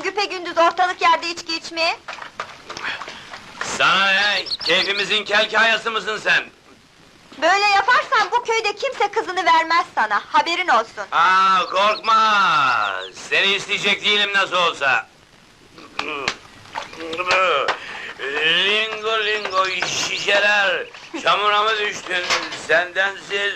kalktın güpe gündüz ortalık yerde içki içmeye? Sana ne? Keyfimizin kel kayası mısın sen? Böyle yaparsan bu köyde kimse kızını vermez sana, haberin olsun. Aa korkma! Seni isteyecek değilim nasıl olsa. Lingo lingo şişeler, çamura mı düştün sendensiz?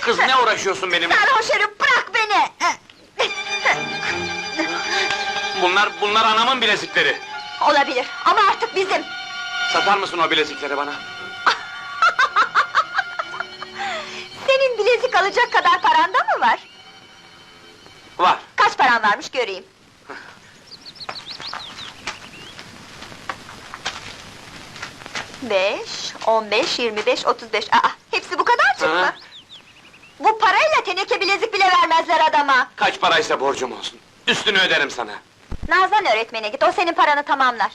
Kız ne uğraşıyorsun benimle? Sarhoş herif bırak beni! Bunlar, bunlar anamın bilezikleri. Olabilir ama artık bizim. Satar mısın o bilezikleri bana? Senin bilezik alacak kadar paranda mı var? Var. Kaç paran varmış göreyim. Beş, on beş, yirmi beş, otuz beş. Aa, hepsi bu kadar Hı. mı? Bu parayla teneke bilezik bile vermezler adama. Kaç paraysa borcum olsun. Üstünü öderim sana. Nazan öğretmene git, o senin paranı tamamlar.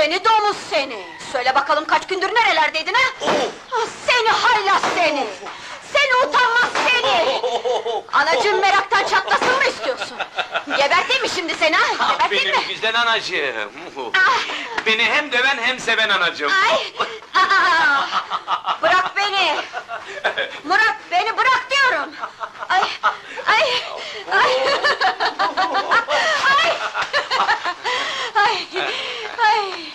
Seni domuz seni! Söyle bakalım kaç gündür nerelerdeydin ha? Ah, Seni haylaz seni! Seni utanmaz seni! Anacığım meraktan çatlasın mı istiyorsun? Geberteyim mi şimdi seni ha? Geberteyim benim mi? güzel anacığım. Ah! Beni hem döven hem seven anacığım. Ay! Aa! Bırak beni! Murat beni bırak diyorum! Ay! Ay! Ay! Ay! Ay! Ay!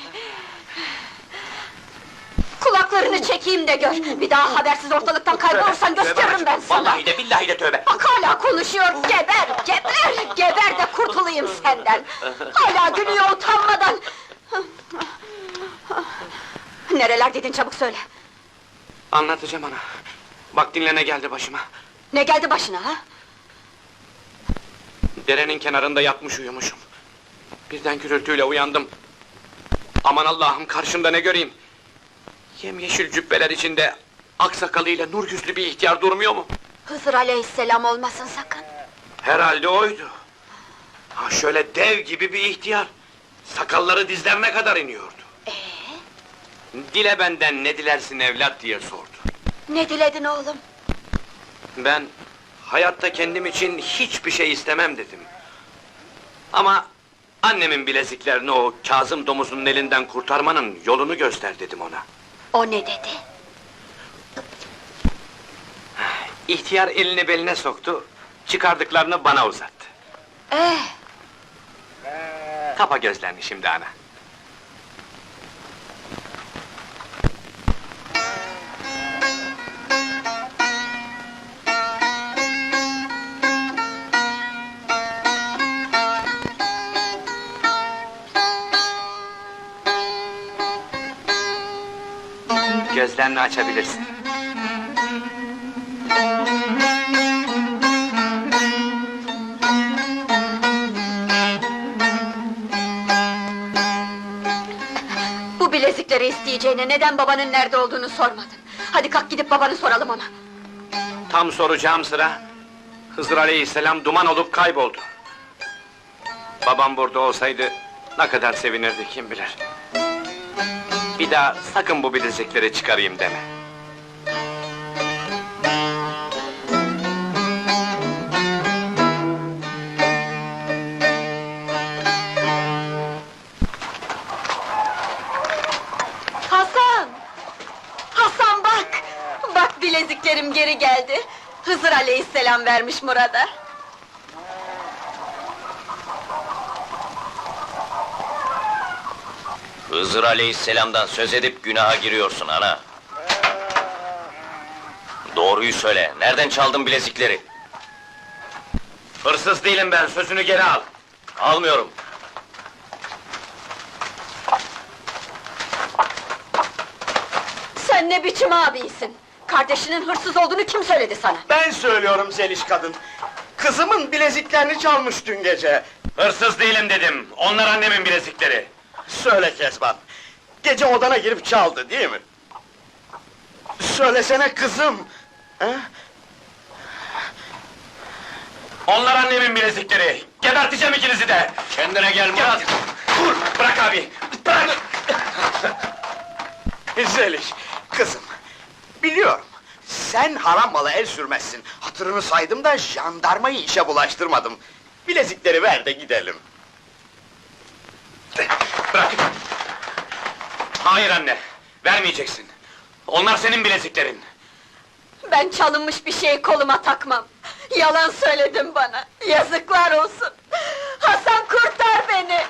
Kulaklarını çekeyim de gör! Bir daha habersiz ortalıktan kaybolursan gösteririm ben sana! Vallahi de billahi de tövbe. Bak hala konuşuyor, geber, geber, geber de kurtulayım senden! Hala gülüyor utanmadan! Nerelerdeydin çabuk söyle! Anlatacağım ana. Bak dinle ne geldi başıma. Ne geldi başına ha? Derenin kenarında yatmış uyumuşum. Birden gürültüyle uyandım. Aman Allah'ım karşımda ne göreyim? Yemyeşil cübbeler içinde aksakalıyla nur yüzlü bir ihtiyar durmuyor mu? Hızır aleyhisselam olmasın sakın! Herhalde oydu. Ha şöyle dev gibi bir ihtiyar. Sakalları dizlerine kadar iniyordu. Ee, Dile benden ne dilersin evlat diye sordu. ne diledin oğlum? Ben hayatta kendim için hiçbir şey istemem dedim. Ama annemin bileziklerini o Kazım domuzunun elinden kurtarmanın yolunu göster dedim ona. O ne dedi? İhtiyar elini beline soktu, çıkardıklarını bana uzattı. Eh, Kapa gözlerini şimdi ana. Gözlerini açabilirsin. bu bilezikleri isteyeceğine neden babanın nerede olduğunu sormadın? Hadi kalk gidip babanı soralım ona! Tam soracağım sıra, Hızır Aleyhisselam duman olup kayboldu. Babam burada olsaydı, ne kadar sevinirdi kim bilir. Bir daha sakın bu bilezikleri çıkarayım deme. Hasan! Hasan bak! Bak bileziklerim geri geldi. Hızır aleyhisselam vermiş Murat'a. Hızır Aleyhisselam'dan söz edip günaha giriyorsun ana. Doğruyu söyle, nereden çaldın bilezikleri? Hırsız değilim ben, sözünü geri al. Almıyorum. Sen ne biçim abisin? Kardeşinin hırsız olduğunu kim söyledi sana? Ben söylüyorum Zeliş kadın. Kızımın bileziklerini çalmış dün gece. Hırsız değilim dedim, onlar annemin bilezikleri. Söyle Kezban. Gece odana girip çaldı değil mi? Söylesene kızım. He? Onlar annemin bilezikleri. Geberteceğim ikinizi de. Kendine gel Murat. Dur, bırak abi. Bırak. Zeliş, kızım. Biliyorum. Sen haram mala el sürmezsin. Hatırını saydım da jandarmayı işe bulaştırmadım. Bilezikleri ver de gidelim. Bırak. Hayır anne, vermeyeceksin. Onlar senin bileziklerin. Ben çalınmış bir şeyi koluma takmam. Yalan söyledin bana. Yazıklar olsun. Hasan kurtar beni.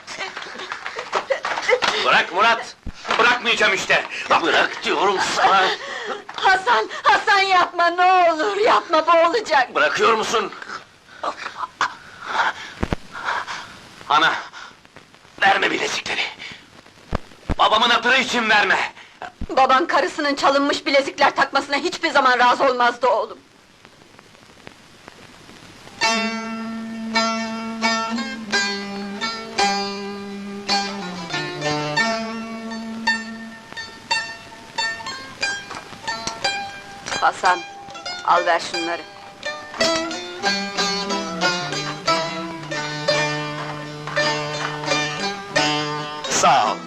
Bırak Murat! Bırakmayacağım işte. Bırak diyorum sana! Hasan, Hasan yapma ne olur yapma boğulacak. Bırakıyor musun? Ana, verme bilezikleri. Babamın hatırı için verme. Baban karısının çalınmış bilezikler takmasına hiçbir zaman razı olmazdı oğlum. Hasan, al ver şunları. Sağ ol.